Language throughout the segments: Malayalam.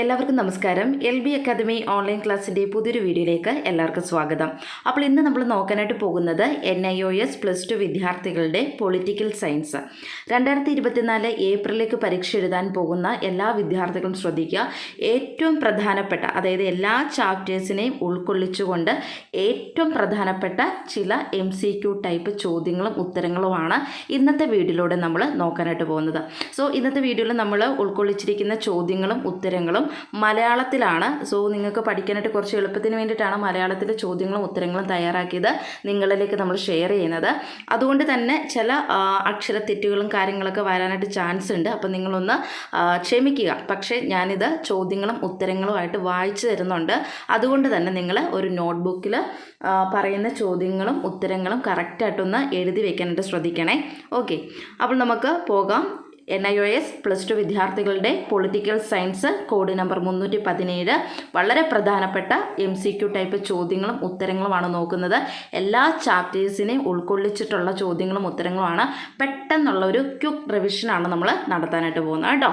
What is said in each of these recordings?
എല്ലാവർക്കും നമസ്കാരം. എൽ ബി അക്കാദമി ഓൺലൈൻ ക്ലാസ്സിന്റെ പുതിയൊരു വീഡിയോയിലേക്ക് എല്ലാവർക്കും സ്വാഗതം. അപ്പോൾ ഇന്ന് നമ്മൾ നോക്കാനായിട്ട് പോകുന്നത് N I O S plus two വിദ്യാർത്ഥികളുടെ പൊളിറ്റിക്കൽ സയൻസ് രണ്ടായിരത്തി ഇരുപത്തിനാല് ഏപ്രിലേക്ക് പരീക്ഷ എഴുതാൻ പോകുന്ന എല്ലാ വിദ്യാർത്ഥികളും ശ്രദ്ധിക്കുക. ഏറ്റവും പ്രധാനപ്പെട്ട അതായത് എല്ലാ ചാപ്റ്റേഴ്സിനെയും ഉൾക്കൊള്ളിച്ചുകൊണ്ട് ഏറ്റവും പ്രധാനപ്പെട്ട ചില എം സി ക്യു ടൈപ്പ് ചോദ്യങ്ങളും ഉത്തരങ്ങളുമാണ് ഇന്നത്തെ വീഡിയോയിലൂടെ നമ്മൾ നോക്കാനായിട്ട് പോകുന്നത്. സോ ഇന്നത്തെ വീഡിയോയിൽ നമ്മൾ ഉൾക്കൊള്ളിച്ചിരിക്കുന്ന ചോദ്യങ്ങളും ഉത്തരങ്ങളും മലയാളത്തിലാണ്. സോ നിങ്ങൾക്ക് പഠിക്കാനായിട്ട് കുറച്ച് എളുപ്പത്തിന് വേണ്ടിയിട്ടാണ് മലയാളത്തിലെ ചോദ്യങ്ങളും ഉത്തരങ്ങളും തയ്യാറാക്കിയത് നിങ്ങളിലേക്ക് നമ്മൾ ഷെയർ ചെയ്യുന്നത്. അതുകൊണ്ട് തന്നെ ചില അക്ഷര തെറ്റുകളും കാര്യങ്ങളൊക്കെ വരാനായിട്ട് ചാൻസ് ഉണ്ട്. അപ്പം നിങ്ങളൊന്ന് ക്ഷമിക്കുക. പക്ഷേ ഞാനിത് ചോദ്യങ്ങളും ഉത്തരങ്ങളുമായിട്ട് വായിച്ചു തരുന്നുണ്ട്. അതുകൊണ്ട് തന്നെ നിങ്ങൾ ഒരു നോട്ട്ബുക്കിൽ പറയുന്ന ചോദ്യങ്ങളും ഉത്തരങ്ങളും കറക്റ്റായിട്ടൊന്ന് എഴുതി വെക്കാനായിട്ട് ശ്രദ്ധിക്കണേ. ഓക്കെ അപ്പോൾ നമുക്ക് പോകാം. N I O S plus two വിദ്യാർത്ഥികളുടെ പൊളിറ്റിക്കൽ സയൻസ് കോഡ് നമ്പർ മുന്നൂറ്റി പതിനേഴ് വളരെ പ്രധാനപ്പെട്ട എം സി ക്യു ടൈപ്പ് ചോദ്യങ്ങളും ഉത്തരങ്ങളുമാണ് നോക്കുന്നത്. എല്ലാ ചാപ്റ്റേഴ്സിനെയും ഉൾക്കൊള്ളിച്ചിട്ടുള്ള ചോദ്യങ്ങളും ഉത്തരങ്ങളുമാണ്. പെട്ടെന്നുള്ള ഒരു ക്യുക്ക് റിവിഷനാണ് നമ്മൾ നടത്താനായിട്ട് പോകുന്നത് കേട്ടോ.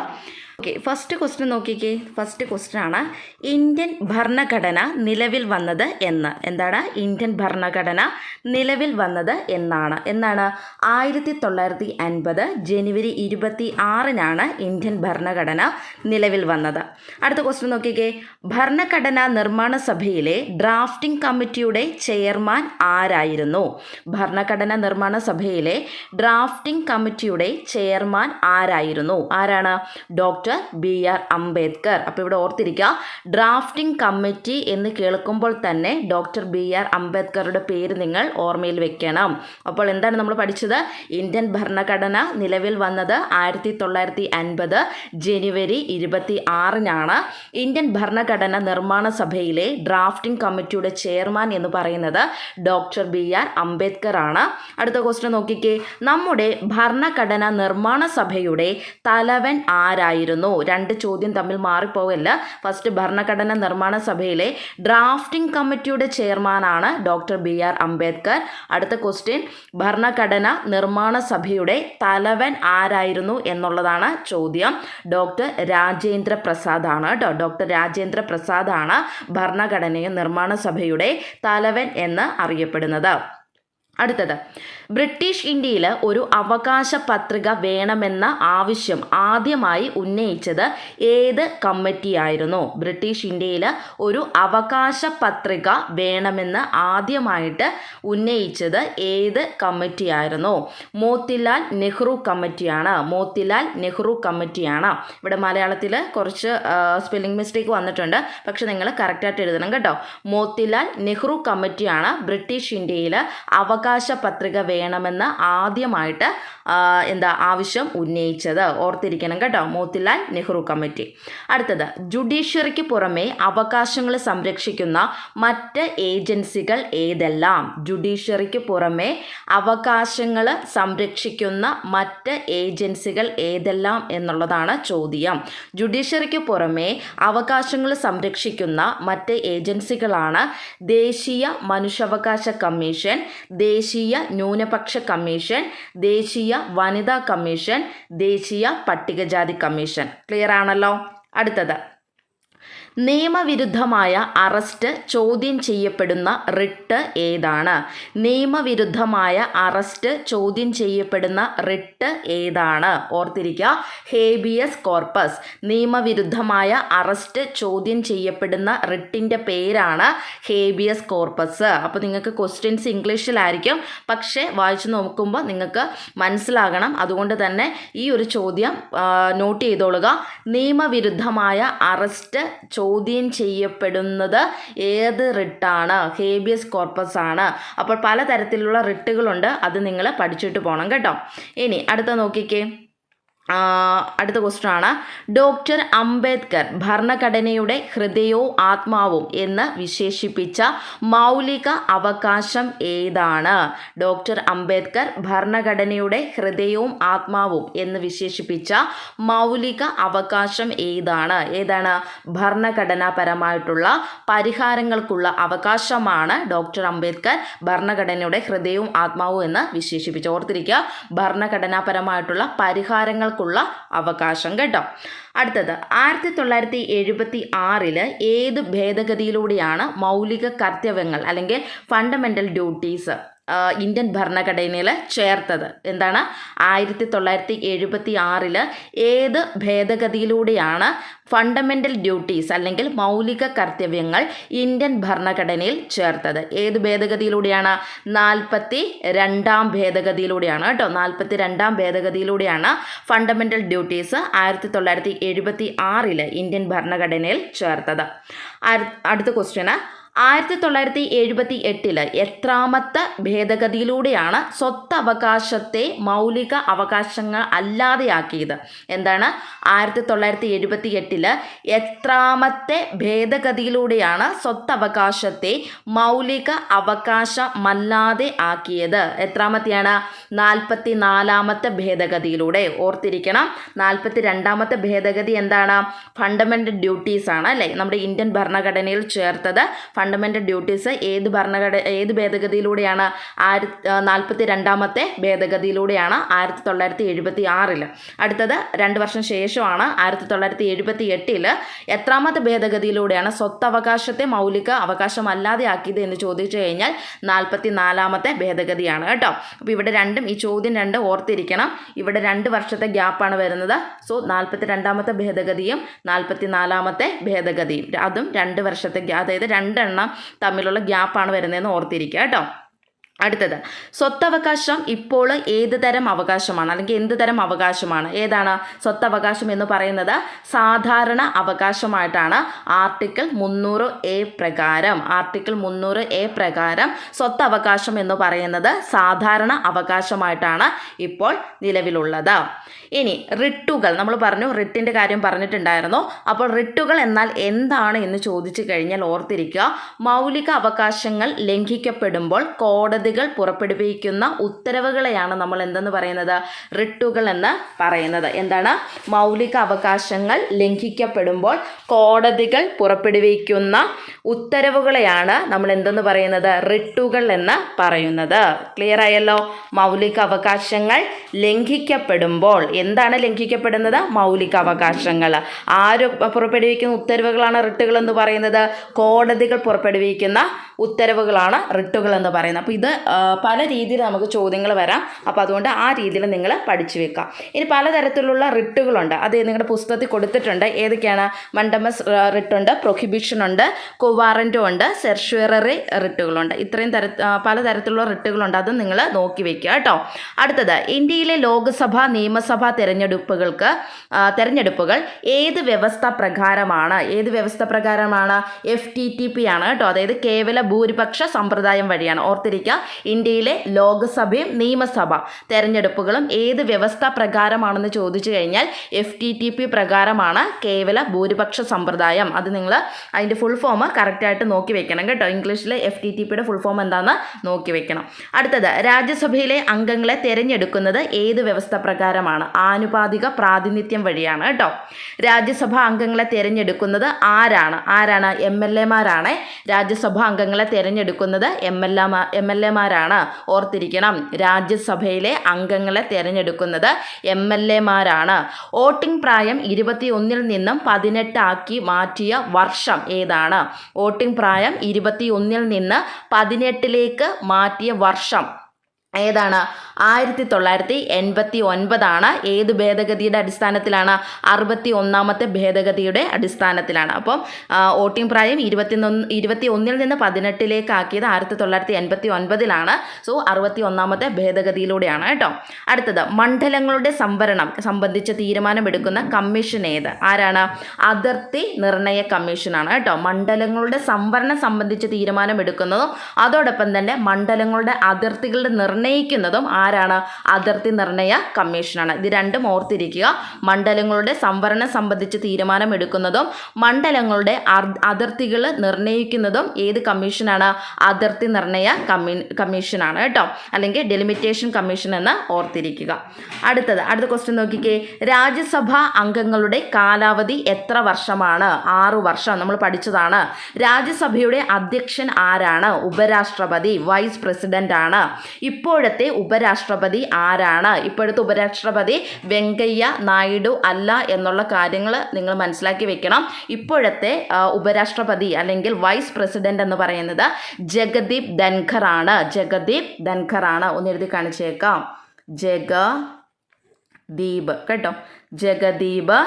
ഓക്കെ ഫസ്റ്റ് ക്വസ്റ്റ്യൻ നോക്കിക്കേ. ഫസ്റ്റ് ക്വസ്റ്റ്യൻ ആണ്. ഇന്ത്യൻ ഭരണഘടന നിലവിൽ വന്നത് എന്ന്. എന്താണ്? ഇന്ത്യൻ ഭരണഘടന നിലവിൽ വന്നത് എന്നാണ്. എന്നാണ് ആയിരത്തി തൊള്ളായിരത്തി അൻപത് ജനുവരി ഇരുപത്തി ആറിനാണ് ഇന്ത്യൻ ഭരണഘടന നിലവിൽ വന്നത്. അടുത്ത ക്വസ്റ്റ്യൻ നോക്കിക്കേ. ഭരണഘടനാ നിർമ്മാണ സഭയിലെ ഡ്രാഫ്റ്റിംഗ് കമ്മിറ്റിയുടെ ചെയർമാൻ ആരായിരുന്നു? ഭരണഘടന നിർമ്മാണ സഭയിലെ ഡ്രാഫ്റ്റിംഗ് കമ്മിറ്റിയുടെ ചെയർമാൻ ആരായിരുന്നു? ആരാണ്? Doctor B R Ambedkar. അപ്പോൾ ഇവിടെ ഓർത്തിരിക്കുക ഡ്രാഫ്റ്റിംഗ് കമ്മിറ്റി എന്ന് കേൾക്കുമ്പോൾ തന്നെ ഡോക്ടർ ബി ആർ അംബേദ്കറുടെ പേര് നിങ്ങൾ ഓർമ്മയിൽ വെക്കണം. അപ്പോൾ എന്താണ് നമ്മൾ പഠിച്ചത്? ഇന്ത്യൻ ഭരണഘടന നിലവിൽ വന്നത് ആയിരത്തി തൊള്ളായിരത്തി അൻപത് ജനുവരി ഇരുപത്തി ആറിനാണ് ഇന്ത്യൻ ഭരണഘടന നിർമ്മാണ സഭയിലെ ഡ്രാഫ്റ്റിംഗ് കമ്മിറ്റിയുടെ ചെയർമാൻ എന്ന് പറയുന്നത് ഡോക്ടർ ബി ആർ അംബേദ്കർ ആണ് അടുത്ത ക്വസ്റ്റ്യൻ നോക്കിക്കേ നമ്മുടെ ഭരണഘടന നിർമ്മാണ സഭയുടെ തലവൻ ആരായിരുന്നു? രണ്ട് ചോദ്യം തമ്മിൽ മാറിപ്പോവല്ല ഫസ്റ്റ് ഭരണഘടന നിർമ്മാണ സഭയിലെ ഡ്രാഫ്റ്റിംഗ് കമ്മിറ്റിയുടെ ചെയർമാനാണ് ഡോക്ടർ ബി ആർ അംബേദ്കർ. അടുത്ത ക്വസ്റ്റ്യൻ ഭരണഘടന നിർമ്മാണ സഭയുടെ തലവൻ ആരായിരുന്നു എന്നുള്ളതാണ് ചോദ്യം. ഡോക്ടർ രാജേന്ദ്ര പ്രസാദ് ആണ് കേട്ടോ ഡോക്ടർ രാജേന്ദ്ര പ്രസാദ് ആണ് ഭരണഘടനയും നിർമ്മാണ സഭയുടെ തലവൻ എന്ന് അറിയപ്പെടുന്നത്. അടുത്തത്. ബ്രിട്ടീഷ് ഇന്ത്യയിൽ ഒരു അവകാശ പത്രിക വേണമെന്ന ആവശ്യം ആദ്യമായി ഉന്നയിച്ചത് ഏത് കമ്മിറ്റിയായിരുന്നു? ബ്രിട്ടീഷ് ഇന്ത്യയിൽ ഒരു അവകാശ പത്രിക വേണമെന്ന് ആദ്യമായിട്ട് ഉന്നയിച്ചത് ഏത് കമ്മിറ്റിയായിരുന്നു? മോത്തിലാൽ നെഹ്റു കമ്മിറ്റിയാണ്. മോത്തിലാൽ നെഹ്റു കമ്മിറ്റിയാണ്. ഇവിടെ മലയാളത്തിൽ കുറച്ച് സ്പെല്ലിംഗ് മിസ്റ്റേക്ക് വന്നിട്ടുണ്ട്. പക്ഷെ നിങ്ങൾ കറക്റ്റായിട്ട് എഴുതണം കേട്ടോ. മോത്തിലാൽ നെഹ്റു കമ്മിറ്റിയാണ് ബ്രിട്ടീഷ് ഇന്ത്യയിൽ അവകാശ പത്രിക വേണമെന്ന് ആദ്യമായിട്ട് എന്താ ആവശ്യം ഉന്നയിച്ചത്. ഓർത്തിരിക്കണം കേട്ടോ. മോത്തിലാൽ നെഹ്റു കമ്മിറ്റി. അടുത്തത് ജുഡീഷ്യറിക്ക് പുറമെ അവകാശങ്ങൾ സംരക്ഷിക്കുന്ന മറ്റ് ഏജൻസികൾ ഏതെല്ലാം? ജുഡീഷ്യറിക്ക് പുറമെ അവകാശങ്ങൾ സംരക്ഷിക്കുന്ന മറ്റ് ഏജൻസികൾ ഏതെല്ലാം എന്നുള്ളതാണ് ചോദ്യം. ജുഡീഷ്യറിക്ക് പുറമെ അവകാശങ്ങൾ സംരക്ഷിക്കുന്ന മറ്റ് ഏജൻസികളാണ് ദേശീയ മനുഷ്യാവകാശ കമ്മീഷൻ ദേശീയ ന്യൂനപക്ഷ കമ്മീഷൻ ദേശീയ വനിതാ കമ്മീഷൻ ദേശീയ പട്ടികജാതി കമ്മീഷൻ. ക്ലിയർ ആണല്ലോ? അടുത്തത്. നിയമവിരുദ്ധമായ അറസ്റ്റ് ചോദ്യം ചെയ്യപ്പെടുന്ന റിട്ട് ഏതാണ്? നിയമവിരുദ്ധമായ അറസ്റ്റ് ചോദ്യം ചെയ്യപ്പെടുന്ന റിട്ട് ഏതാണ്? ഓർത്തിരിക്കുക. Habeas corpus. നിയമവിരുദ്ധമായ അറസ്റ്റ് ചോദ്യം ചെയ്യപ്പെടുന്ന റിട്ടിന്റെ പേരാണ് ഹേബിയസ് കോർപ്പസ്. അപ്പോൾ നിങ്ങൾക്ക് ക്വസ്റ്റ്യൻസ് ഇംഗ്ലീഷിലായിരിക്കും. പക്ഷേ വായിച്ചു നോക്കുമ്പോൾ നിങ്ങൾക്ക് മനസ്സിലാകണം. അതുകൊണ്ട് തന്നെ ഈ ഒരു ചോദ്യം നോട്ട് ചെയ്തോളുക. നിയമവിരുദ്ധമായ അറസ്റ്റ് ചോദ്യം ചെയ്യപ്പെടുന്നത് ഏത് റിട്ടാണ്? ഹേബിയസ് കോർപ്പസ് ആണ് അപ്പോൾ പലതരത്തിലുള്ള റിട്ടുകളുണ്ട്. അത് നിങ്ങൾ പഠിച്ചിട്ട് പോകണം കേട്ടോ. ഇനി അടുത്ത നോക്കിക്കേ. അടുത്ത ക്വസ്റ്റ്യൻ ഡോക്ടർ അംബേദ്കർ ഭരണഘടനയുടെ ഹൃദയവും ആത്മാവും എന്ന് വിശേഷിപ്പിച്ച മൗലിക അവകാശം ഏതാണ്? ഡോക്ടർ അംബേദ്കർ ഭരണഘടനയുടെ ഹൃദയവും ആത്മാവും എന്ന് വിശേഷിപ്പിച്ച മൗലിക അവകാശം ഏതാണ്? ഏതാണ്? ഭരണഘടനാപരമായിട്ടുള്ള പരിഹാരങ്ങൾക്കുള്ള അവകാശമാണ് ഡോക്ടർ അംബേദ്കർ ഭരണഘടനയുടെ ഹൃദയവും ആത്മാവും എന്ന് വിശേഷിപ്പിച്ചു. ഓർത്തിരിക്കുക ഭരണഘടനാപരമായിട്ടുള്ള പരിഹാരങ്ങൾക്ക് സ്ത്രീകൾക്കുള്ള അവകാശം കേട്ടോ. അടുത്തത് ആയിരത്തി തൊള്ളായിരത്തി എഴുപത്തി ആറിൽ ഏത് ഭേദഗതിയിലൂടെയാണ് മൗലിക കർത്തവ്യങ്ങൾ അല്ലെങ്കിൽ ഫണ്ടമെന്റൽ ഡ്യൂട്ടീസ് ഇന്ത്യൻ ഭരണഘടനയിൽ ചേർത്തത്. എന്താണ്? ആയിരത്തി തൊള്ളായിരത്തി എഴുപത്തി ആറിൽ ഏത് ഭേദഗതിയിലൂടെയാണ് ഫണ്ടമെന്റൽ ഡ്യൂട്ടീസ് അല്ലെങ്കിൽ മൗലിക കർത്തവ്യങ്ങൾ ഇന്ത്യൻ ഭരണഘടനയിൽ ചേർത്തത്? ഏത് ഭേദഗതിയിലൂടെയാണ്? നാൽപ്പത്തി രണ്ടാം ഭേദഗതിയിലൂടെയാണ് കേട്ടോ. നാൽപ്പത്തി രണ്ടാം ഭേദഗതിയിലൂടെയാണ് ഫണ്ടമെന്റൽ ഡ്യൂട്ടീസ് ആയിരത്തി തൊള്ളായിരത്തി എഴുപത്തി ആറിൽ ഇന്ത്യൻ ഭരണഘടനയിൽ ചേർത്തത്. അടു- അടുത്ത ക്വസ്റ്റ്യന് ആയിരത്തി തൊള്ളായിരത്തി എഴുപത്തി എട്ടിൽ എത്രാമത്തെ ഭേദഗതിയിലൂടെയാണ് സ്വത്തവകാശത്തെ മൗലിക അവകാശങ്ങൾ അല്ലാതെയാക്കിയത്. എന്താണ്? ആയിരത്തി തൊള്ളായിരത്തി എഴുപത്തി എട്ടിൽ എത്രാമത്തെ ഭേദഗതിയിലൂടെയാണ് സ്വത്തവകാശത്തെ മൗലിക അവകാശമല്ലാതെ ആക്കിയത്. എത്രാമത്തെയാണ്? നാൽപ്പത്തി നാലാമത്തെ ഭേദഗതിയിലൂടെ. ഓർത്തിരിക്കണം നാൽപ്പത്തി രണ്ടാമത്തെ ഭേദഗതി എന്താണ്? ഫണ്ടമെന്റൽ ഡ്യൂട്ടീസ് ആണ് അല്ലേ? നമ്മുടെ ഇന്ത്യൻ ഭരണഘടനയിൽ ചേർത്തത് ഫണ്ടമെന്റൽ ഡ്യൂട്ടീസ് ഏത് ഭരണഘട ഏത് ഭേദഗതിയിലൂടെയാണ് ആയിരത്തി നാൽപ്പത്തി രണ്ടാമത്തെ ഭേദഗതിയിലൂടെയാണ് ആയിരത്തി തൊള്ളായിരത്തി എഴുപത്തി ആറിൽ അടുത്തത് രണ്ട് വർഷം ശേഷമാണ് ആയിരത്തി തൊള്ളായിരത്തി എഴുപത്തി എട്ടിൽ എത്രാമത്തെ ഭേദഗതിയിലൂടെയാണ് സ്വത്തവകാശത്തെ മൗലിക അവകാശമല്ലാതെ ആക്കിയത് എന്ന് ചോദിച്ചു കഴിഞ്ഞാൽ നാൽപ്പത്തി നാലാമത്തെ ഭേദഗതിയാണ് കേട്ടോ. അപ്പോൾ ഇവിടെ രണ്ടും ഈ ചോദ്യം രണ്ട് ഓർത്തിരിക്കണം. ഇവിടെ രണ്ട് വർഷത്തെ ഗ്യാപ്പാണ് വരുന്നത്. സോ നാൽപ്പത്തി രണ്ടാമത്തെ ഭേദഗതിയും നാൽപ്പത്തി നാലാമത്തെ ഭേദഗതിയും. അതും രണ്ട് വർഷത്തെ അതായത് അതായത് രണ്ടെണ്ണം തമ്മിലുള്ള ഗ്യാപ്പാണ് വരുന്നതെന്ന് ഓർത്തിരിക്കുക കേട്ടോ. അടുത്തത്. സ്വത്തവകാശം ഇപ്പോൾ ഏത് തരം അവകാശമാണ്? അല്ലെങ്കിൽ എന്ത് തരം അവകാശമാണ്? ഏതാണ് സ്വത്തവകാശം എന്ന് പറയുന്നത്? സാധാരണ അവകാശമായിട്ടാണ് ആർട്ടിക്കിൾ മുന്നൂറ് എ പ്രകാരം ആർട്ടിക്കിൾ മുന്നൂറ് എ പ്രകാരം സ്വത്തവകാശം എന്ന് പറയുന്നത് സാധാരണ അവകാശമായിട്ടാണ് ഇപ്പോൾ നിലവിലുള്ളത്. ഇനി റിട്ടുകൾ നമ്മൾ പറഞ്ഞു റിട്ടിന്റെ കാര്യം പറഞ്ഞിട്ടുണ്ടായിരുന്നു. അപ്പോൾ റിട്ടുകൾ എന്നാൽ എന്താണ് എന്ന് ചോദിച്ചു കഴിഞ്ഞാൽ ഓർത്തിരിക്കുക. മൗലിക അവകാശങ്ങൾ ലംഘിക്കപ്പെടുമ്പോൾ കോടതികൾ പുറപ്പെടുവിക്കുന്ന ഉത്തരവുകളെയാണ് നമ്മൾ എന്തെന്ന് പറയുന്നത്? റിട്ടുകൾ എന്ന് പറയുന്നത്. എന്താണ്? മൗലിക അവകാശങ്ങൾ ലംഘിക്കപ്പെടുമ്പോൾ കോടതികൾ പുറപ്പെടുവിക്കുന്ന ഉത്തരവുകളെയാണ് നമ്മൾ എന്തെന്ന് പറയുന്നത്? റിട്ടുകൾ എന്ന് പറയുന്നത്. ക്ലിയർ ആയല്ലോ? മൗലിക അവകാശങ്ങൾ ലംഘിക്കപ്പെടുമ്പോൾ എന്താണ് ലംഘിക്കപ്പെടുന്നത്? മൗലിക അവകാശങ്ങൾ. ആര് പുറപ്പെടുവിക്കുന്ന ഉത്തരവുകളാണ് റിട്ടുകൾ എന്ന് പറയുന്നത്? കോടതികൾ പുറപ്പെടുവിക്കുന്ന ഉത്തരവുകളാണ് റിട്ടുകൾ എന്ന് പറയുന്നത്. അപ്പോൾ ഇത് പല രീതിയിൽ നമുക്ക് ചോദ്യങ്ങൾ വരാം. അപ്പോൾ അതുകൊണ്ട് ആ രീതിയിൽ നിങ്ങൾ പഠിച്ചു വെക്കാം ഇനി പലതരത്തിലുള്ള റിട്ടുകളുണ്ട്. അത് നിങ്ങളുടെ പുസ്തകത്തിൽ കൊടുത്തിട്ടുണ്ട്. ഏതൊക്കെയാണ്? മണ്ടമസ് റിട്ടുണ്ട് പ്രൊഹിബിഷൻ ഉണ്ട് കൊവാറന്റും ഉണ്ട് സെർഷ്വററി റിട്ടുകളുണ്ട് ഇത്രയും തര പലതരത്തിലുള്ള റിട്ടുകളുണ്ട്. അത് നിങ്ങൾ നോക്കി വെക്കുക കേട്ടോ. അടുത്തത് ഇന്ത്യയിലെ ലോക്സഭ നിയമസഭ തിരഞ്ഞെടുപ്പുകൾക്ക് തിരഞ്ഞെടുപ്പുകൾ തെരഞ്ഞെടുപ്പുകൾ ഏത് വ്യവസ്ഥ പ്രകാരമാണ്? ഏത് വ്യവസ്ഥ പ്രകാരമാണ്? എഫ് ടി ടി പി ആണ് കേട്ടോ. അതായത് കേവല ഭൂരിപക്ഷ സമ്പ്രദായം വഴിയാണ്. ഓർത്തിരിക്കുക ഇന്ത്യയിലെ ലോക്സഭയും നിയമസഭ തെരഞ്ഞെടുപ്പുകളും ഏത് വ്യവസ്ഥ പ്രകാരമാണെന്ന് ചോദിച്ചു കഴിഞ്ഞാൽ എഫ് ടി ടി പി പ്രകാരമാണ് കേവല ഭൂരിപക്ഷ സമ്പ്രദായം. അത് നിങ്ങൾ അതിന്റെ ഫുൾ ഫോം കറക്റ്റായിട്ട് നോക്കി വെക്കണം കേട്ടോ. ഇംഗ്ലീഷിലെ എഫ് ടി ടി പിയുടെ ഫുൾ ഫോം എന്താണെന്ന് നോക്കി വെക്കണം. അടുത്തത് രാജ്യസഭയിലെ അംഗങ്ങളെ തിരഞ്ഞെടുക്കുന്നത് ഏത് വ്യവസ്ഥ പ്രകാരമാണ്? ആനുപാതിക പ്രാതിനിധ്യം വഴിയാണ് കേട്ടോ. രാജ്യസഭാ അംഗങ്ങളെ തിരഞ്ഞെടുക്കുന്നത് ആരാണ്? ആരാണ്? M L എമാരാണ്. രാജ്യസഭാ അംഗങ്ങളെ തിരഞ്ഞെടുക്കുന്നത് എം എൽ എ എൽ എമാരാണ് ഓർത്തിരിക്കണം രാജ്യസഭയിലെ അംഗങ്ങളെ തിരഞ്ഞെടുക്കുന്നത് എം എൽ എമാരാണ് വോട്ടിംഗ് പ്രായം ഇരുപത്തി ഒന്നിൽ നിന്നും പതിനെട്ടാക്കി മാറ്റിയ വർഷം ഏതാണ്? വോട്ടിംഗ് പ്രായം ഇരുപത്തി ഒന്നിൽ നിന്ന് പതിനെട്ടിലേക്ക് മാറ്റിയ വർഷം ഏതാണ്? ആയിരത്തി തൊള്ളായിരത്തി എൺപത്തി ഒൻപതാണ് ഏത് ഭേദഗതിയുടെ അടിസ്ഥാനത്തിലാണ്? അറുപത്തി ഒന്നാമത്തെ ഭേദഗതിയുടെ അടിസ്ഥാനത്തിലാണ്. അപ്പം വോട്ടിംഗ് പ്രായം ഇരുപത്തി ഇരുപത്തി ഒന്നിൽ നിന്ന് പതിനെട്ടിലേക്ക് ആക്കിയത് ആയിരത്തി തൊള്ളായിരത്തി എൺപത്തി ഒൻപതിലാണ് സോ അറുപത്തി ഒന്നാമത്തെ ഭേദഗതിയിലൂടെയാണ് കേട്ടോ. അടുത്തത് മണ്ഡലങ്ങളുടെ സംവരണം സംബന്ധിച്ച് തീരുമാനമെടുക്കുന്ന കമ്മീഷൻ ഏത്? ആരാണ്? അതിർത്തി നിർണയ കമ്മീഷനാണ് കേട്ടോ. മണ്ഡലങ്ങളുടെ സംവരണം സംബന്ധിച്ച് തീരുമാനമെടുക്കുന്നതും അതോടൊപ്പം തന്നെ മണ്ഡലങ്ങളുടെ അതിർത്തികളുടെ നിർണയിക്കുന്നതും ആരാണ്? അതിർത്തി നിർണയ കമ്മീഷനാണ്. ഇത് രണ്ടും ഓർത്തിരിക്കുക. മണ്ഡലങ്ങളുടെ സംവരണം സംബന്ധിച്ച് തീരുമാനമെടുക്കുന്നതും മണ്ഡലങ്ങളുടെ അതിർത്തികൾ നിർണയിക്കുന്നതും ഏത് കമ്മീഷനാണ്? അതിർത്തി നിർണയ കമ്മീ കമ്മീഷനാണ് കേട്ടോ. അല്ലെങ്കിൽ ഡെലിമിറ്റേഷൻ കമ്മീഷൻ എന്ന് ഓർത്തിരിക്കുക. അടുത്തത് അടുത്ത ക്വസ്റ്റ്യൻ നോക്കിക്കേ. രാജ്യസഭാ അംഗങ്ങളുടെ കാലാവധി എത്ര വർഷമാണ്? ആറ് വർഷം നമ്മൾ പഠിച്ചതാണ്. രാജ്യസഭയുടെ അധ്യക്ഷൻ ആരാണ്? ഉപരാഷ്ട്രപതി വൈസ് പ്രസിഡന്റ് ആണ് ഇപ്പോൾ ഇപ്പോഴത്തെ ഉപരാഷ്ട്രപതി ആരാണ്? ഇപ്പോഴത്തെ ഉപരാഷ്ട്രപതി വെങ്കയ്യ നായിഡു അല്ല എന്നുള്ള കാര്യങ്ങൾ നിങ്ങൾ മനസ്സിലാക്കി വെക്കണം. ഇപ്പോഴത്തെ ഉപരാഷ്ട്രപതി അല്ലെങ്കിൽ വൈസ് പ്രസിഡന്റ് എന്ന് പറയുന്നത് ജഗദീപ് ധൻഖർ ആണ്. ജഗദീപ് ധൻഖർ ആണ്. ഒന്ന് എഴുതി കാണിച്ചേക്കാം. ജഗ ദീപ് കേട്ടോ? ജഗദീപ്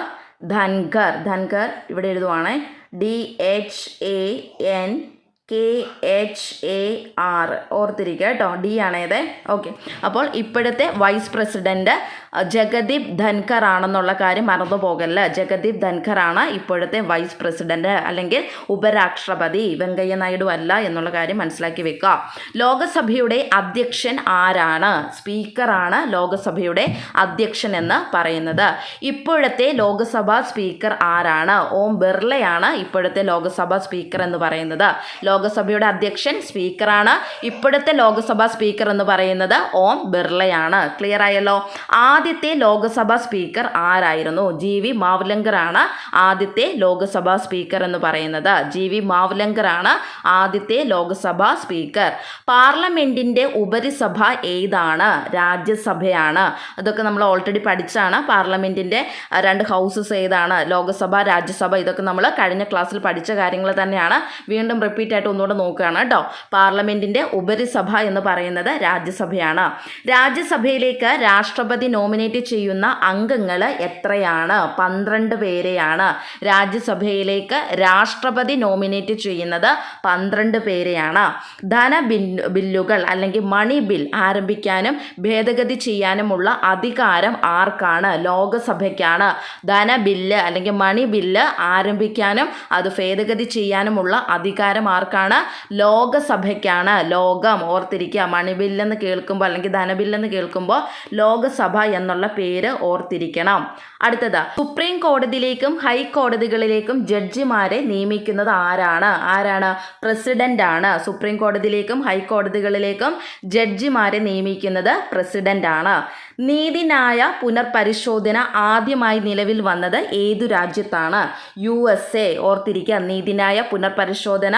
ധൻഖർ. ധൻഖർ ഇവിടെ എഴുതുവാണേ. D H A N K H A R ഓർത്തിരിക്കുക കേട്ടോ. ഡി ആണേത്. ഓക്കെ അപ്പോൾ ഇപ്പോഴത്തെ വൈസ് പ്രസിഡന്റ് ജഗദീപ് ധൻഖർ ആണെന്നുള്ള കാര്യം മറന്നു പോകല്ല. ജഗദീപ് ധൻഖർ ആണ് ഇപ്പോഴത്തെ വൈസ് പ്രസിഡന്റ് അല്ലെങ്കിൽ ഉപരാഷ്ട്രപതി. വെങ്കയ്യ നായിഡു അല്ല എന്നുള്ള കാര്യം മനസ്സിലാക്കി വെക്കുക. ലോകസഭയുടെ അധ്യക്ഷൻ ആരാണ്? സ്പീക്കറാണ് ലോകസഭയുടെ അധ്യക്ഷൻ എന്ന് പറയുന്നത്. ഇപ്പോഴത്തെ ലോകസഭാ സ്പീക്കർ ആരാണ്? ഓം ബിർളയാണ് ഇപ്പോഴത്തെ ലോകസഭാ സ്പീക്കർ എന്ന് പറയുന്നത്. ലോകസഭയുടെ അധ്യക്ഷൻ സ്പീക്കറാണ് ഇപ്പോഴത്തെ ലോകസഭാ സ്പീക്കർ എന്ന് പറയുന്നത് ഓം ബിർളയാണ്. ക്ലിയർ ആയല്ലോ? ആദ്യത്തെ ലോകസഭാ സ്പീക്കർ ആരായിരുന്നു? ജി വി മാവ്ലങ്കറാണ് ആദ്യത്തെ ലോകസഭാ സ്പീക്കർ എന്ന് പറയുന്നത്. ജി വി മാവ്ലങ്കറാണ് ആദ്യത്തെ ലോകസഭാ സ്പീക്കർ. പാർലമെന്റിന്റെ ഉപരിസഭ ഏതാണ്? രാജ്യസഭയാണ്. അതൊക്കെ നമ്മൾ ഓൾറെഡി പഠിച്ചാണ്. പാർലമെന്റിന്റെ രണ്ട് ഹൗസസ് ഏതാണ്? ലോകസഭ രാജ്യസഭ ഇതൊക്കെ നമ്മൾ കഴിഞ്ഞ ക്ലാസ്സിൽ പഠിച്ച കാര്യങ്ങൾ തന്നെയാണ്. വീണ്ടും റിപ്പീറ്റ് ആയിട്ട് ഒന്നുകൂടെ നോക്കുകയാണ് കേട്ടോ. പാർലമെന്റിന്റെ ഉപരിസഭ എന്ന് പറയുന്നത് രാജ്യസഭയാണ്. രാജ്യസഭയിലേക്ക് രാഷ്ട്രപതി നോമിനേറ്റ് ചെയ്യുന്ന അംഗങ്ങൾ എത്രയാണ്? പന്ത്രണ്ട് പേരെയാണ് രാജ്യസഭയിലേക്ക് രാഷ്ട്രപതി നോമിനേറ്റ് ചെയ്യുന്നത് പന്ത്രണ്ട് പേരെയാണ്. ധന ബില്ലുകൾ അല്ലെങ്കിൽ മണി ബിൽ ആരംഭിക്കാനും ഭേദഗതി ചെയ്യാനുമുള്ള അധികാരം ആർക്കാണ്? ലോകസഭയ്ക്കാണ്. ധന ബില്ല് അല്ലെങ്കിൽ മണി ബില്ല് ആരംഭിക്കാനും അത് ഭേദഗതി ചെയ്യാനുമുള്ള അധികാരം ആർക്കാണ്? ലോകസഭയ്ക്കാണ്. ലോകം ഓർത്തിരിക്കുക. മണി ബില്ലെന്ന് കേൾക്കുമ്പോൾ അല്ലെങ്കിൽ ധനബില്ലെന്ന് കേൾക്കുമ്പോൾ ലോകസഭ എന്നുള്ള പേര് ഓർത്തിരിക്കണം. അടുത്തത് സുപ്രീം കോടതിയിലേക്കും ഹൈക്കോടതികളിലേക്കും ജഡ്ജിമാരെ നിയമിക്കുന്നത് ആരാണ്? ആരാണ്? പ്രസിഡന്റ് ആണ് സുപ്രീം കോടതിയിലേക്കും ഹൈക്കോടതികളിലേക്കും ജഡ്ജിമാരെ നിയമിക്കുന്നത് പ്രസിഡന്റ് ആണ് നീതിന്യായ പുനർപരിശോധന ആദ്യമായി നിലവിൽ വന്നത് ഏതു രാജ്യത്താണ്? U S A. ഓർത്തിരിക്കുക നീതിന്യായ പുനർപരിശോധന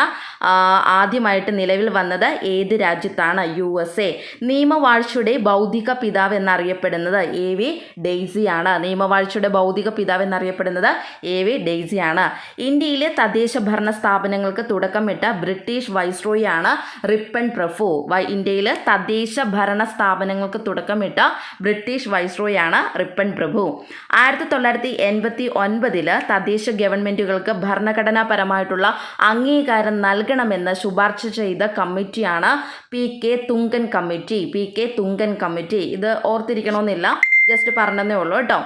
ആദ്യമായിട്ട് നിലവിൽ വന്നത് ഏത് രാജ്യത്താണ്? U S A. നിയമവാഴ്ചയുടെ ബൗദ്ധിക പിതാവ് എന്നറിയപ്പെടുന്നത് എ വി ഡെയ്സിയാണ്. നിയമവാഴ്ചയുടെ ബൗദ്ധിക പിതാവ് എന്നറിയപ്പെടുന്നത് എ വി ഡെയ്സിയാണ്. ഇന്ത്യയിലെ തദ്ദേശ ഭരണ സ്ഥാപനങ്ങൾക്ക് തുടക്കമിട്ട ബ്രിട്ടീഷ് വൈസ്രോയിയാണ് റിപ്പൺ പ്രഫു ഇന്ത്യയിലെ തദ്ദേശ ഭരണ സ്ഥാപനങ്ങൾക്ക് തുടക്കമിട്ട ബ്രിട്ടീഷ് വൈസ്രോയിയാണ് റിപ്പൺ പ്രഭു. ആയിരത്തി തൊള്ളായിരത്തി എൺപത്തി ഒൻപതിൽ തദ്ദേശ ഗവൺമെന്റുകൾക്ക് ഭരണഘടനാപരമായിട്ടുള്ള അംഗീകാരം നൽകണമെന്ന് ശുപാർശ ചെയ്ത കമ്മിറ്റിയാണ് P K Thungon committee. P K Thungon committee. ഇത് ഓർത്തിരിക്കണമെന്നില്ല. ജസ്റ്റ് പറഞ്ഞതേ ഉള്ളൂ കേട്ടോ.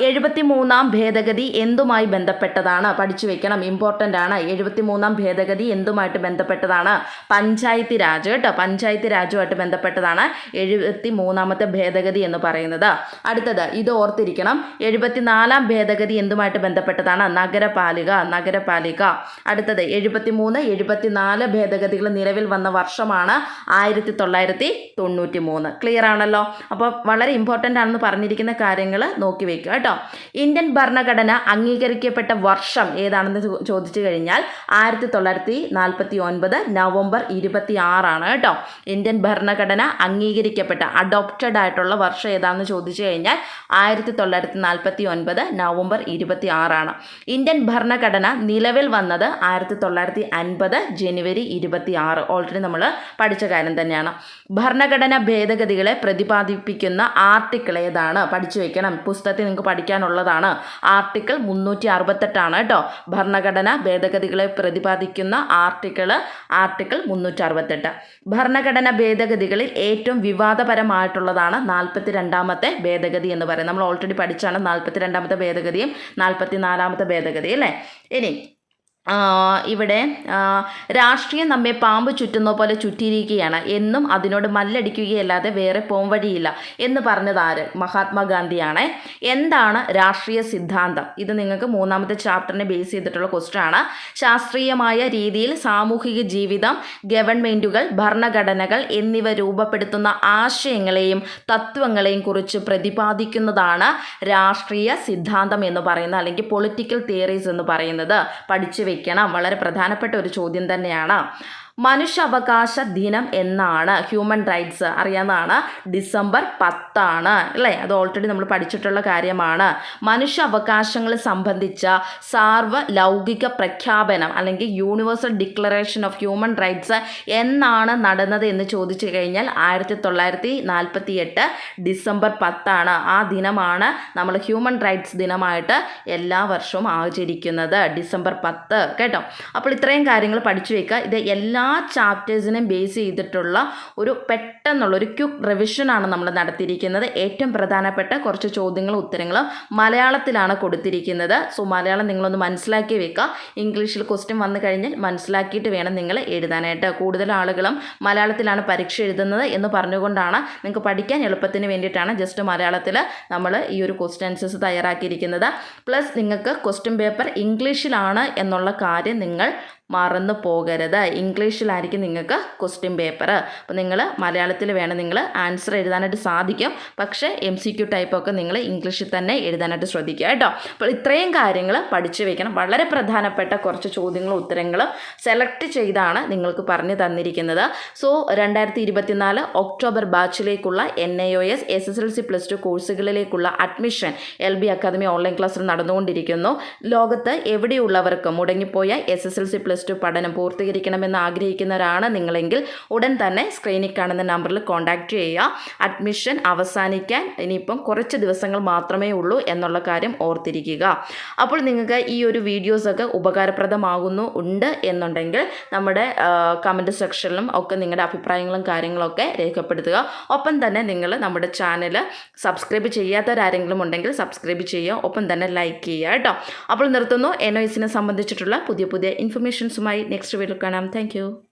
എഴുപത്തി മൂന്നാം ഭേദഗതി എന്തുമായി ബന്ധപ്പെട്ടതാണ്? പഠിച്ചു വെക്കണം. ഇമ്പോർട്ടന്റ് ആണ്. എഴുപത്തി മൂന്നാം ഭേദഗതി എന്തുമായിട്ട് ബന്ധപ്പെട്ടതാണ്? പഞ്ചായത്ത് രാജ് കേട്ടോ. പഞ്ചായത്ത് രാജുമായിട്ട് ബന്ധപ്പെട്ടതാണ് എഴുപത്തി മൂന്നാമത്തെ ഭേദഗതി എന്ന് പറയുന്നത്. അടുത്തത് ഇത് ഓർത്തിരിക്കണം. എഴുപത്തിനാലാം ഭേദഗതി എന്തുമായിട്ട് ബന്ധപ്പെട്ടതാണ്? നഗരപാലിക നഗരപാലിക. അടുത്തത് എഴുപത്തി മൂന്ന് എഴുപത്തിനാല് ഭേദഗതികൾ നിലവിൽ വന്ന വർഷമാണ് ആയിരത്തി തൊള്ളായിരത്തി തൊണ്ണൂറ്റി മൂന്ന് ക്ലിയർ ആണല്ലോ? അപ്പോൾ വളരെ ഇമ്പോർട്ടന്റ് ആണെന്ന് പറഞ്ഞിരിക്കുന്ന കാര്യങ്ങൾ നോക്കി വെക്കുക കേട്ടോ. ഇന്ത്യൻ ഭരണഘടന അംഗീകരിക്കപ്പെട്ട വർഷം ഏതാണെന്ന് ചോദിച്ചു കഴിഞ്ഞാൽ ആയിരത്തി തൊള്ളായിരത്തി നാൽപ്പത്തി ഒൻപത് നവംബർ ഇരുപത്തി ആറാണ് കേട്ടോ. ഇന്ത്യൻ ഭരണഘടന അംഗീകരിക്കപ്പെട്ട അഡോപ്റ്റഡ് ആയിട്ടുള്ള വർഷം ഏതാണെന്ന് ചോദിച്ചു കഴിഞ്ഞാൽ ആയിരത്തി തൊള്ളായിരത്തി നാൽപ്പത്തി ഒൻപത് നവംബർ ഇരുപത്തി ആറാണ് ഇന്ത്യൻ ഭരണഘടന നിലവിൽ വന്നത് ആയിരത്തി തൊള്ളായിരത്തി അൻപത് ജനുവരി ഇരുപത്തി ആറ് ഓൾറെഡി നമ്മൾ പഠിച്ച കാര്യം തന്നെയാണ്. ഭരണഘടന ഭേദഗതികളെ പ്രതിപാദിപ്പിക്കുന്ന ആർട്ടിക്കിൾ ഏതാണ്? പഠിച്ചു വെക്കണം. പുസ്തകത്തിൽ നിങ്ങൾക്ക് പഠിക്കാനുള്ളതാണ് ആർട്ടിക്കിൾ മുന്നൂറ്റി അറുപത്തെട്ടാണ് കേട്ടോ. ഭരണഘടന ഭേദഗതികളെ പ്രതിപാദിക്കുന്ന ആർട്ടിക്കിൾ ആർട്ടിക്കിൾ മുന്നൂറ്റി അറുപത്തെട്ട് ഭരണഘടന ഭേദഗതികളിൽ ഏറ്റവും വിവാദപരമായിട്ടുള്ളതാണ് നാൽപ്പത്തി രണ്ടാമത്തെ ഭേദഗതി എന്ന് പറയുന്നത്. നമ്മൾ ഓൾറെഡി പഠിച്ചാണ് നാൽപ്പത്തി രണ്ടാമത്തെ ഭേദഗതിയും നാൽപ്പത്തി നാലാമത്തെ ഭേദഗതി അല്ലേ? ഇനി ഇവിടെ രാഷ്ട്രീയം നമ്മെ പാമ്പ് ചുറ്റുന്ന പോലെ ചുറ്റിയിരിക്കുകയാണ്. എന്നും അതിനോട് മല്ലടിക്കുകയല്ലാതെ വേറെ പോംവഴിയില്ല. എന്ന് പറഞ്ഞത് ആര്? മഹാത്മാഗാന്ധിയാണ്. എന്താണ് രാഷ്ട്രീയ സിദ്ധാന്തം? ഇത് നിങ്ങൾക്ക് മൂന്നാമത്തെ ചാപ്റ്ററിനെ ബേസ് ചെയ്തിട്ടുള്ള ക്വസ്റ്റ്യൻ ആണ്. ശാസ്ത്രീയമായ രീതിയിൽ സാമൂഹിക ജീവിതം ഗവൺമെന്റുകൾ ഭരണഘടനകൾ എന്നിവ രൂപപ്പെടുത്തുന്ന ആശയങ്ങളെയും തത്വങ്ങളെയും കുറിച്ച് പ്രതിപാദിക്കുന്നതാണ് രാഷ്ട്രീയ സിദ്ധാന്തം എന്ന് പറയുന്നത് അല്ലെങ്കിൽ പൊളിറ്റിക്കൽ തിയറീസ് എന്ന് പറയുന്നത്. പഠിച്ചു വെക്കണം. വളരെ പ്രധാനപ്പെട്ട ഒരു ചോദ്യം തന്നെയാണ്. മനുഷ്യാവകാശ ദിനം എന്നാണ് ഹ്യൂമൻ റൈറ്റ്സ് അറിയാവുന്നതാണ്. ഡിസംബർ പത്താണ് അല്ലേ? അത് ഓൾറെഡി നമ്മൾ പഠിച്ചിട്ടുള്ള കാര്യമാണ്. മനുഷ്യ അവകാശങ്ങൾ സംബന്ധിച്ച സാർവലൗകിക പ്രഖ്യാപനം അല്ലെങ്കിൽ universal declaration of human rights എന്നാണ് നടന്നത് എന്ന് ചോദിച്ചു കഴിഞ്ഞാൽ ആയിരത്തി തൊള്ളായിരത്തി നാൽപ്പത്തി എട്ട് ഡിസംബർ പത്താണ് ആ ദിനമാണ് നമ്മൾ ഹ്യൂമൻ റൈറ്റ്സ് ദിനമായിട്ട് എല്ലാ വർഷവും ആചരിക്കുന്നത് ഡിസംബർ പത്ത്. കേട്ടോ? അപ്പോൾ ഇത്രയും കാര്യങ്ങൾ പഠിച്ചു വയ്ക്കുക ഇത് എല്ലാ ചാപ്റ്റേഴ്സിനെയും ബേസ് ചെയ്തിട്ടുള്ള ഒരു പെട്ടെന്നുള്ള ഒരു ക്യുക്ക് റിവിഷനാണ് നമ്മൾ നടത്തിയിരിക്കുന്നത്. ഏറ്റവും പ്രധാനപ്പെട്ട കുറച്ച് ചോദ്യങ്ങളും ഉത്തരങ്ങളും മലയാളത്തിലാണ് കൊടുത്തിരിക്കുന്നത്. സോ മലയാളം നിങ്ങളൊന്ന് മനസ്സിലാക്കി വെക്കുക. ഇംഗ്ലീഷിൽ ക്വസ്റ്റ്യൻ വന്നു കഴിഞ്ഞാൽ മനസ്സിലാക്കിയിട്ട് വേണം നിങ്ങൾ എഴുതാനായിട്ട്. കൂടുതൽ ആളുകളും മലയാളത്തിലാണ് പരീക്ഷ എഴുതുന്നത് എന്ന് പറഞ്ഞുകൊണ്ടാണ് നിങ്ങൾക്ക് പഠിക്കാൻ എളുപ്പത്തിന് വേണ്ടിയിട്ടാണ് ജസ്റ്റ് മലയാളത്തിൽ നമ്മൾ ഈ ഒരു ക്വസ്റ്റ്യൻസസ് തയ്യാറാക്കിയിരിക്കുന്നത്. പ്ലസ് നിങ്ങൾക്ക് ക്വസ്റ്റ്യൻ പേപ്പർ ഇംഗ്ലീഷിലാണ് എന്നുള്ള കാര്യം നിങ്ങൾ മറന്നു പോകരുത്. ഇംഗ്ലീഷിലായിരിക്കും നിങ്ങൾക്ക് ക്വസ്റ്റ്യൻ പേപ്പർ അപ്പോൾ നിങ്ങൾ മലയാളത്തിൽ വേണം നിങ്ങൾ ആൻസർ എഴുതാനായിട്ട് സാധിക്കും. പക്ഷേ എം സി ക്യു ടൈപ്പൊക്കെ നിങ്ങൾ ഇംഗ്ലീഷിൽ തന്നെ എഴുതാനായിട്ട് ശ്രദ്ധിക്കുക കേട്ടോ. അപ്പോൾ ഇത്രയും കാര്യങ്ങൾ പഠിച്ചു വെക്കണം. വളരെ പ്രധാനപ്പെട്ട കുറച്ച് ചോദ്യങ്ങളും ഉത്തരങ്ങളും സെലക്ട് ചെയ്താണ് നിങ്ങൾക്ക് പറഞ്ഞു തന്നിരിക്കുന്നത്. സോ രണ്ടായിരത്തി ഇരുപത്തിനാല് October ബാച്ചിലേക്കുള്ള N I O S S S L C plus two കോഴ്സുകളിലേക്കുള്ള admission L B academy online ക്ലാസ്സിൽ നടന്നുകൊണ്ടിരിക്കുന്നു. ലോകത്ത് എവിടെയുള്ളവർക്ക് മുടങ്ങിപ്പോയ S S L C plus two പഠനം പൂർത്തീകരിക്കണമെന്ന് ആഗ്രഹിക്കുന്നവരാണ് നിങ്ങളെങ്കിൽ ഉടൻ തന്നെ സ്ക്രീനിൽ കാണുന്ന നമ്പറിൽ കോൺടാക്റ്റ് ചെയ്യുക. അഡ്മിഷൻ അവസാനിക്കാൻ ഇനിയിപ്പം കുറച്ച് ദിവസങ്ങൾ മാത്രമേ ഉള്ളൂ എന്നുള്ള കാര്യം ഓർത്തിരിക്കുക. അപ്പോൾ നിങ്ങൾക്ക് ഈ ഒരു വീഡിയോസൊക്കെ ഉപകാരപ്രദമാകുന്നു ഉണ്ട് എന്നുണ്ടെങ്കിൽ നമ്മുടെ കമന്റ് സെക്ഷനിലും ഒക്കെ നിങ്ങളുടെ അഭിപ്രായങ്ങളും കാര്യങ്ങളൊക്കെ രേഖപ്പെടുത്തുക. ഒപ്പം തന്നെ നിങ്ങൾ നമ്മുടെ ചാനൽ സബ്സ്ക്രൈബ് ചെയ്യാത്തവരാരെങ്കിലും ഉണ്ടെങ്കിൽ സബ്സ്ക്രൈബ് ചെയ്യുക. ഒപ്പം തന്നെ ലൈക്ക് ചെയ്യുക കേട്ടോ. അപ്പോൾ നിർത്തുന്നു. എൻ ഒ സംബന്ധിച്ചിട്ടുള്ള പുതിയ പുതിയ So my next video will come. Thank you.